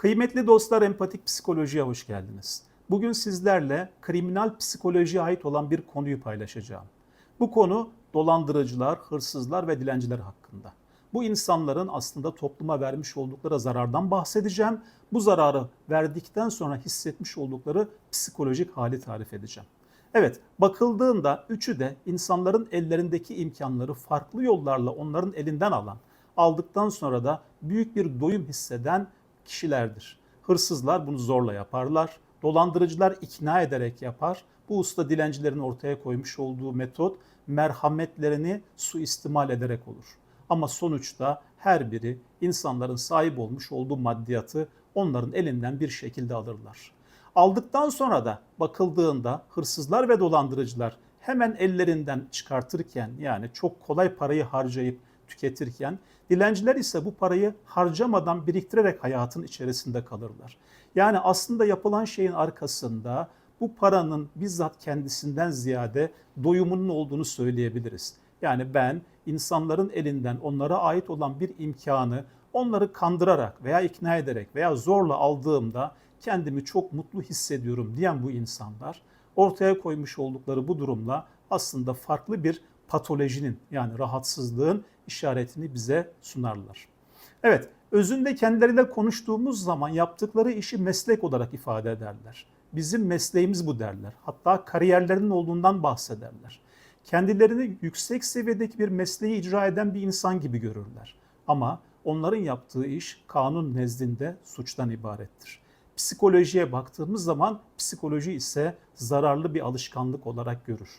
Kıymetli dostlar empatik psikolojiye hoş geldiniz. Bugün sizlerle kriminal psikolojiye ait olan bir konuyu paylaşacağım. Bu konu dolandırıcılar, hırsızlar ve dilenciler hakkında. Bu insanların aslında topluma vermiş oldukları zarardan bahsedeceğim. Bu zararı verdikten sonra hissetmiş oldukları psikolojik hali tarif edeceğim. Evet, bakıldığında üçü de insanların ellerindeki imkanları farklı yollarla onların elinden alan, aldıktan sonra da büyük bir doyum hisseden kişilerdir. Hırsızlar bunu zorla yaparlar. Dolandırıcılar ikna ederek yapar. Bu usta dilencilerin ortaya koymuş olduğu metot merhametlerini suistimal ederek olur. Ama sonuçta her biri insanların sahip olmuş olduğu maddiyatı onların elinden bir şekilde alırlar. Aldıktan sonra da bakıldığında hırsızlar ve dolandırıcılar hemen ellerinden çıkartırken yani çok kolay parayı harcayıp tüketirken dilenciler ise bu parayı harcamadan biriktirerek hayatın içerisinde kalırlar. Yani aslında yapılan şeyin arkasında bu paranın bizzat kendisinden ziyade doyumunun olduğunu söyleyebiliriz. Yani ben insanların elinden onlara ait olan bir imkanı onları kandırarak veya ikna ederek veya zorla aldığımda kendimi çok mutlu hissediyorum diyen bu insanlar ortaya koymuş oldukları bu durumla aslında farklı bir patolojinin yani rahatsızlığın işaretini bize sunarlar. Evet, özünde kendileriyle konuştuğumuz zaman yaptıkları işi meslek olarak ifade ederler. Bizim mesleğimiz bu derler. Hatta kariyerlerinin olduğundan bahsederler. Kendilerini yüksek seviyedeki bir mesleği icra eden bir insan gibi görürler. Ama onların yaptığı iş kanun nezdinde suçtan ibarettir. Psikolojiye baktığımız zaman psikoloji ise zararlı bir alışkanlık olarak görür.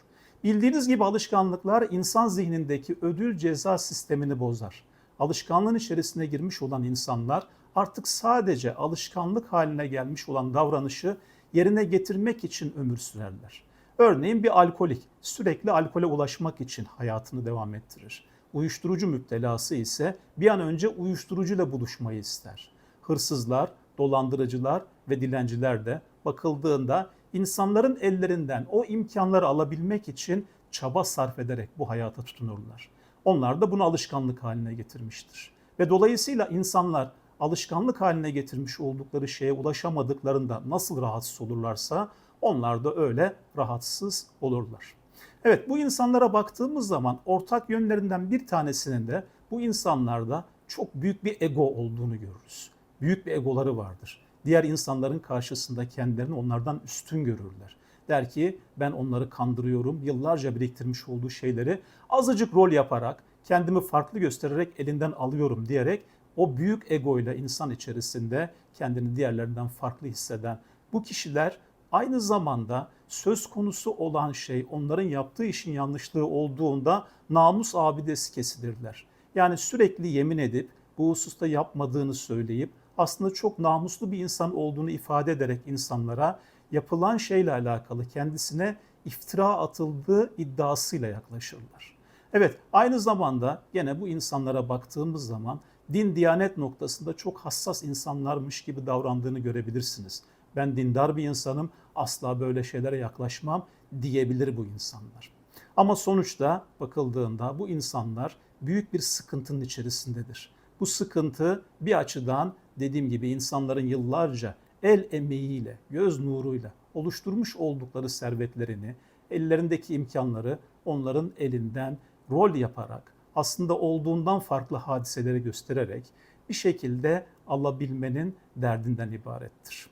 Bildiğiniz gibi alışkanlıklar insan zihnindeki ödül ceza sistemini bozar. Alışkanlığın içerisine girmiş olan insanlar artık sadece alışkanlık haline gelmiş olan davranışı yerine getirmek için ömür sürerler. Örneğin bir alkolik sürekli alkole ulaşmak için hayatını devam ettirir. Uyuşturucu müptelası ise bir an önce uyuşturucuyla buluşmayı ister. Hırsızlar, dolandırıcılar ve dilenciler de bakıldığında insanların ellerinden o imkanları alabilmek için çaba sarf ederek bu hayata tutunurlar. Onlar da bunu alışkanlık haline getirmiştir. Ve dolayısıyla insanlar alışkanlık haline getirmiş oldukları şeye ulaşamadıklarında nasıl rahatsız olurlarsa onlar da öyle rahatsız olurlar. Evet bu insanlara baktığımız zaman ortak yönlerinden bir tanesinin de bu insanlarda çok büyük bir ego olduğunu görürüz. Büyük bir egoları vardır. Diğer insanların karşısında kendilerini onlardan üstün görürler. Der ki ben onları kandırıyorum, yıllarca biriktirmiş olduğu şeyleri azıcık rol yaparak, kendimi farklı göstererek elinden alıyorum diyerek o büyük egoyla insan içerisinde kendini diğerlerinden farklı hisseden bu kişiler aynı zamanda söz konusu olan şey onların yaptığı işin yanlışlığı olduğunda namus abidesi kesilirler. Yani sürekli yemin edip bu hususta yapmadığını söyleyip aslında çok namuslu bir insan olduğunu ifade ederek insanlara yapılan şeyle alakalı kendisine iftira atıldığı iddiasıyla yaklaşırlar. Evet aynı zamanda gene bu insanlara baktığımız zaman din diyanet noktasında çok hassas insanlarmış gibi davrandığını görebilirsiniz. Ben dindar bir insanım asla böyle şeylere yaklaşmam diyebilir bu insanlar. Ama sonuçta bakıldığında bu insanlar büyük bir sıkıntının içerisindedir. Bu sıkıntı bir açıdan dediğim gibi insanların yıllarca el emeğiyle, göz nuruyla oluşturmuş oldukları servetlerini, ellerindeki imkanları onların elinden rol yaparak, aslında olduğundan farklı hadiseleri göstererek bir şekilde alabilmenin derdinden ibarettir.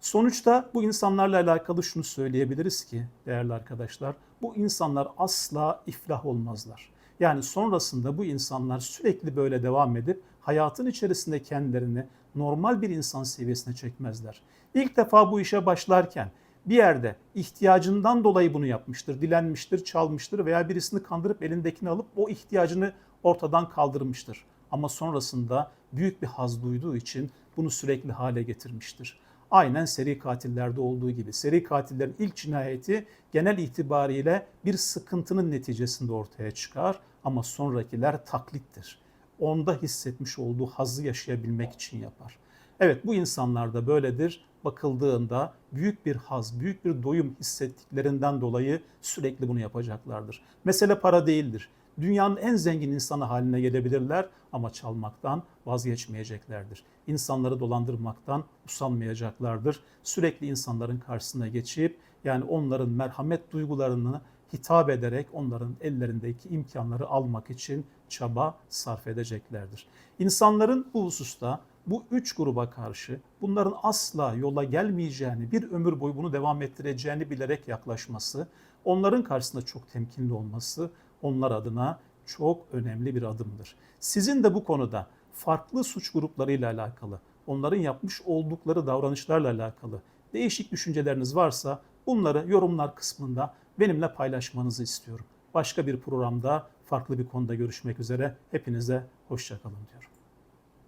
Sonuçta bu insanlarla alakalı şunu söyleyebiliriz ki değerli arkadaşlar, bu insanlar asla iflah olmazlar. Yani sonrasında bu insanlar sürekli böyle devam edip hayatın içerisinde kendilerini normal bir insan seviyesine çekmezler. İlk defa bu işe başlarken bir yerde ihtiyacından dolayı bunu yapmıştır, dilenmiştir, çalmıştır veya birisini kandırıp elindekini alıp o ihtiyacını ortadan kaldırmıştır. Ama sonrasında büyük bir haz duyduğu için bunu sürekli hale getirmiştir. Aynen seri katillerde olduğu gibi. Seri katillerin ilk cinayeti genel itibariyle bir sıkıntının neticesinde ortaya çıkar ama sonrakiler taklittir. Onda hissetmiş olduğu hazzı yaşayabilmek için yapar. Evet bu insanlar da böyledir. Bakıldığında büyük bir haz, büyük bir doyum hissettiklerinden dolayı sürekli bunu yapacaklardır. Mesele para değildir. dünyanın en zengin insanı haline gelebilirler ama çalmaktan vazgeçmeyeceklerdir. İnsanları dolandırmaktan usanmayacaklardır. Sürekli insanların karşısına geçip yani onların merhamet duygularını hitap ederek onların ellerindeki imkanları almak için çaba sarf edeceklerdir. İnsanların bu hususta bu üç gruba karşı bunların asla yola gelmeyeceğini, bir ömür boyu bunu devam ettireceğini bilerek yaklaşması, onların karşısında çok temkinli olması onlar adına çok önemli bir adımdır. Sizin de bu konuda farklı suç gruplarıyla alakalı, onların yapmış oldukları davranışlarla alakalı değişik düşünceleriniz varsa bunları yorumlar kısmında benimle paylaşmanızı istiyorum. Başka bir programda farklı bir konuda görüşmek üzere. Hepinize hoşçakalın diyorum.